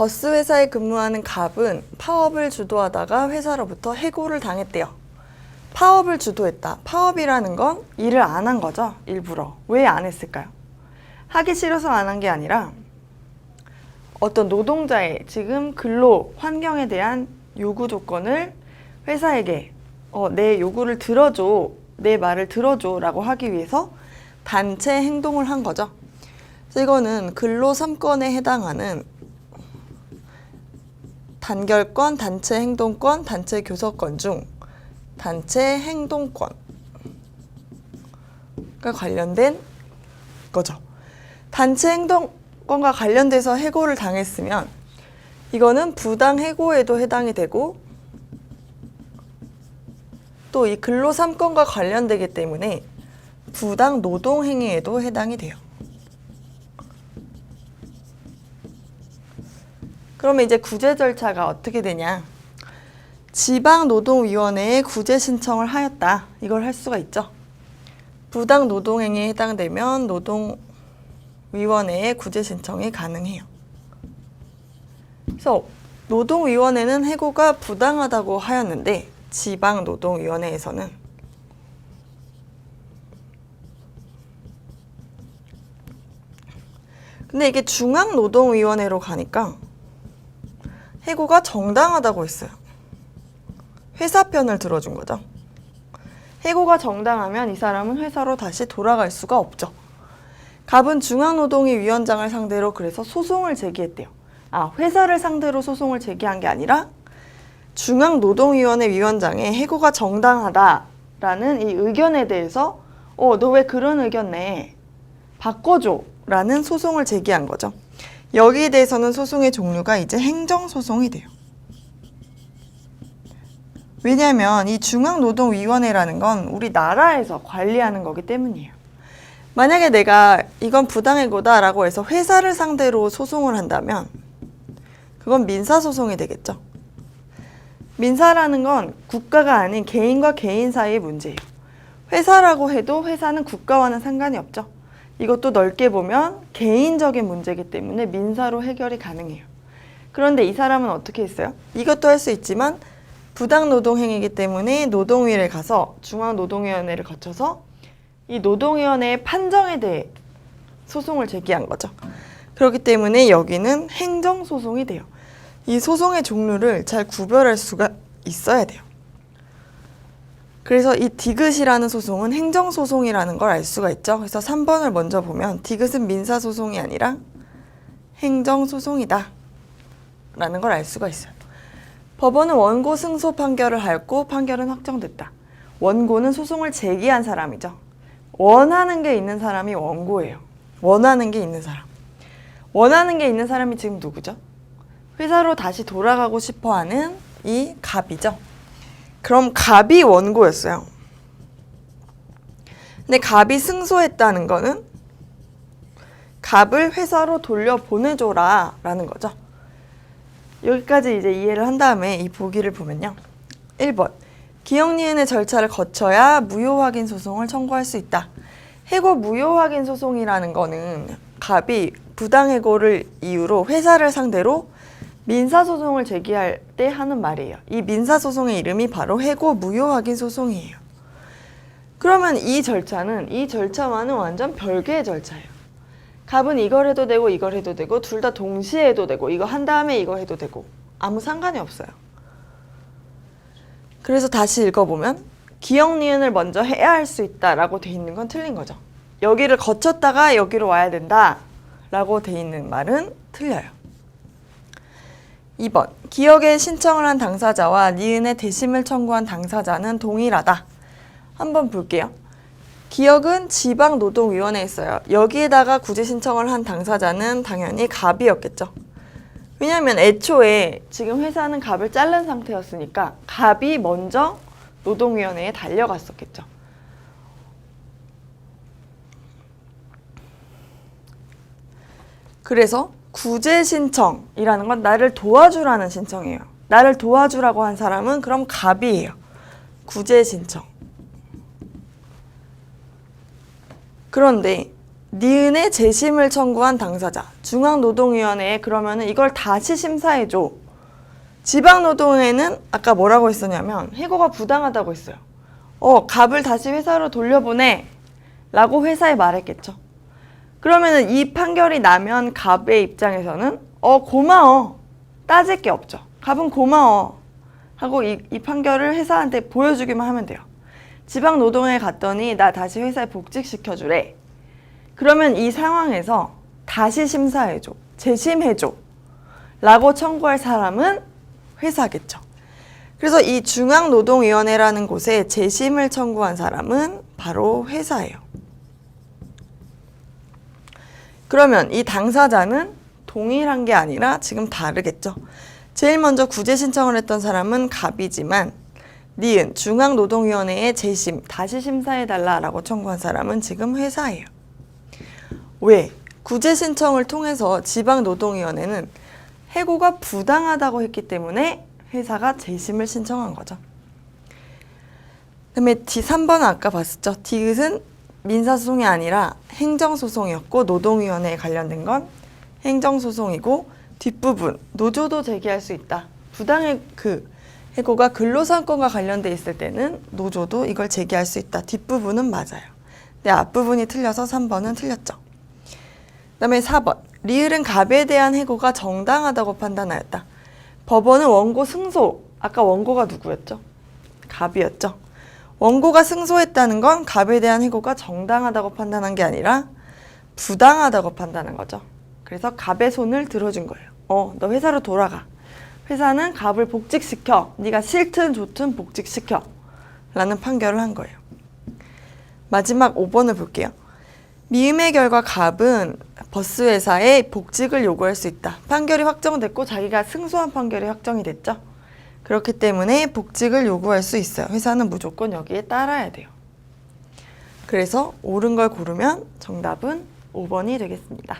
버스 회사에 근무하는 갑은 파업을 주도하다가 회사로부터 해고를 당했대요. 파업을 주도했다. 파업이라는 건 일을 안 한 거죠. 일부러. 왜 안 했을까요? 하기 싫어서 안 한 게 아니라 어떤 노동자의 지금 근로 환경에 대한 요구 조건을 회사에게 어, 내 요구를 들어줘, 내 말을 들어줘 라고 하기 위해서 단체 행동을 한 거죠. 이거는 근로 3건에 해당하는 단결권, 단체 행동권, 단체 교섭권 중 단체 행동권과 관련된 거죠. 단체 행동권과 관련돼서 해고를 당했으면 이거는 부당 해고에도 해당이 되고 또 이 근로 3건과 관련되기 때문에 부당 노동 행위에도 해당이 돼요. 그러면 이제 구제 절차가 어떻게 되냐? 지방노동위원회에 구제 신청을 하였다. 이걸 할 수가 있죠. 부당 노동행위에 해당되면 노동위원회에 구제 신청이 가능해요. 그래서 노동위원회는 해고가 부당하다고 하였는데 지방노동위원회에서는 근데 이게 중앙노동위원회로 가니까 해고가 정당하다고 했어요. 회사 편을 들어준 거죠. 해고가 정당하면 이 사람은 회사로 다시 돌아갈 수가 없죠. 갑은 중앙노동위 위원장을 상대로 그래서 소송을 제기했대요. 아, 회사를 상대로 소송을 제기한 게 아니라 중앙노동위원회 위원장의 해고가 정당하다라는 이 의견에 대해서 어, 너 왜 그런 의견 내? 바꿔줘. 라는 소송을 제기한 거죠. 여기에 대해서는 소송의 종류가 이제 행정소송이 돼요. 왜냐하면 이 중앙노동위원회라는 건 우리나라에서 관리하는 거기 때문이에요. 만약에 내가 이건 부당해고다라고 해서 회사를 상대로 소송을 한다면 그건 민사소송이 되겠죠. 민사라는 건 국가가 아닌 개인과 개인 사이의 문제예요. 회사라고 해도 회사는 국가와는 상관이 없죠. 이것도 넓게 보면 개인적인 문제이기 때문에 민사로 해결이 가능해요. 그런데 이 사람은 어떻게 했어요? 이것도 할 수 있지만 부당 노동 행위이기 때문에 노동위를 가서 중앙노동위원회를 거쳐서 이 노동위원회의 판정에 대해 소송을 제기한 거죠. 그렇기 때문에 여기는 행정소송이 돼요. 이 소송의 종류를 잘 구별할 수가 있어야 돼요. 그래서 이 디귿이라는 소송은 행정소송이라는 걸 알 수가 있죠. 그래서 3번을 먼저 보면 디귿은 민사소송이 아니라 행정소송이다. 라는 걸 알 수가 있어요. 법원은 원고 승소 판결을 하였고 판결은 확정됐다. 원고는 소송을 제기한 사람이죠. 원하는 게 있는 사람이 원고예요. 원하는 게 있는 사람. 원하는 게 있는 사람이 지금 누구죠? 회사로 다시 돌아가고 싶어 하는 이 갑이죠. 그럼 갑이 원고였어요. 근데 갑이 승소했다는 거는 갑을 회사로 돌려보내줘라 라는 거죠. 여기까지 이제 이해를 한 다음에 이 보기를 보면요. 1번. 기억 니은의 절차를 거쳐야 무효 확인 소송을 청구할 수 있다. 해고 무효 확인 소송이라는 거는 갑이 부당 해고를 이유로 회사를 상대로 민사소송을 제기할 때 하는 말이에요. 이 민사소송의 이름이 바로 해고 무효 확인 소송이에요. 그러면 이 절차는 이 절차와는 완전 별개의 절차예요. 갑은 이걸 해도 되고 이걸 해도 되고 둘 다 동시에 해도 되고 이거 한 다음에 이거 해도 되고 아무 상관이 없어요. 그래서 다시 읽어보면 기억 니은을 먼저 해야 할 수 있다라고 돼 있는 건 틀린 거죠. 여기를 거쳤다가 여기로 와야 된다라고 돼 있는 말은 틀려요. 2번 기억에 신청을 한 당사자와 니은의 대심을 청구한 당사자는 동일하다. 한번 볼게요. 기억은 지방노동위원회에 있어요. 여기에다가 구제 신청을 한 당사자는 당연히 갑이었겠죠. 왜냐하면 애초에 지금 회사는 갑을 자른 상태였으니까 갑이 먼저 노동위원회에 달려갔었겠죠. 그래서 구제 신청이라는 건 나를 도와주라는 신청이에요. 나를 도와주라고 한 사람은 그럼 갑이에요. 구제 신청. 그런데 니은의 재심을 청구한 당사자 중앙노동위원회에 그러면은 이걸 다시 심사해줘. 지방노동회는 아까 뭐라고 했었냐면 해고가 부당하다고 했어요. 어 갑을 다시 회사로 돌려보내 라고 회사에 말했겠죠. 그러면은 이 판결이 나면 갑의 입장에서는 어 고마워 따질 게 없죠. 갑은 고마워 하고 이, 이 판결을 회사한테 보여주기만 하면 돼요. 지방 노동회에 갔더니 나 다시 회사에 복직시켜 주래. 그러면 이 상황에서 다시 심사해 줘, 재심해 줘 라고 청구할 사람은 회사겠죠. 그래서 이 중앙노동위원회라는 곳에 재심을 청구한 사람은 바로 회사예요. 그러면 이 당사자는 동일한 게 아니라 지금 다르겠죠. 제일 먼저 구제 신청을 했던 사람은 갑이지만 니은 중앙노동위원회에 재심 다시 심사해달라라고 청구한 사람은 지금 회사예요. 왜? 구제 신청을 통해서 지방노동위원회는 해고가 부당하다고 했기 때문에 회사가 재심을 신청한 거죠. 그다음에 D 3번은 아까 봤었죠. 디귿은 민사소송이 아니라 행정소송이었고 노동위원회에 관련된 건 행정소송이고 뒷부분 노조도 제기할 수 있다. 부당해 그 해고가 근로상권과 관련돼 있을 때는 노조도 이걸 제기할 수 있다. 뒷부분은 맞아요. 근데 앞부분이 틀려서 3번은 틀렸죠. 그다음에 4번 리을은 갑에 대한 해고가 정당하다고 판단하였다. 법원은 원고 승소. 아까 원고가 누구였죠? 갑이었죠. 원고가 승소했다는 건 갑에 대한 해고가 정당하다고 판단한 게 아니라 부당하다고 판단한 거죠. 그래서 갑의 손을 들어준 거예요. 어, 너 회사로 돌아가. 회사는 갑을 복직시켜. 네가 싫든 좋든 복직시켜. 라는 판결을 한 거예요. 마지막 5번을 볼게요. 미음의 결과 갑은 버스 회사에 복직을 요구할 수 있다. 판결이 확정됐고 자기가 승소한 판결이 확정이 됐죠. 그렇기 때문에 복직을 요구할 수 있어요. 회사는 무조건 여기에 따라야 돼요. 그래서 옳은 걸 고르면 정답은 5번이 되겠습니다.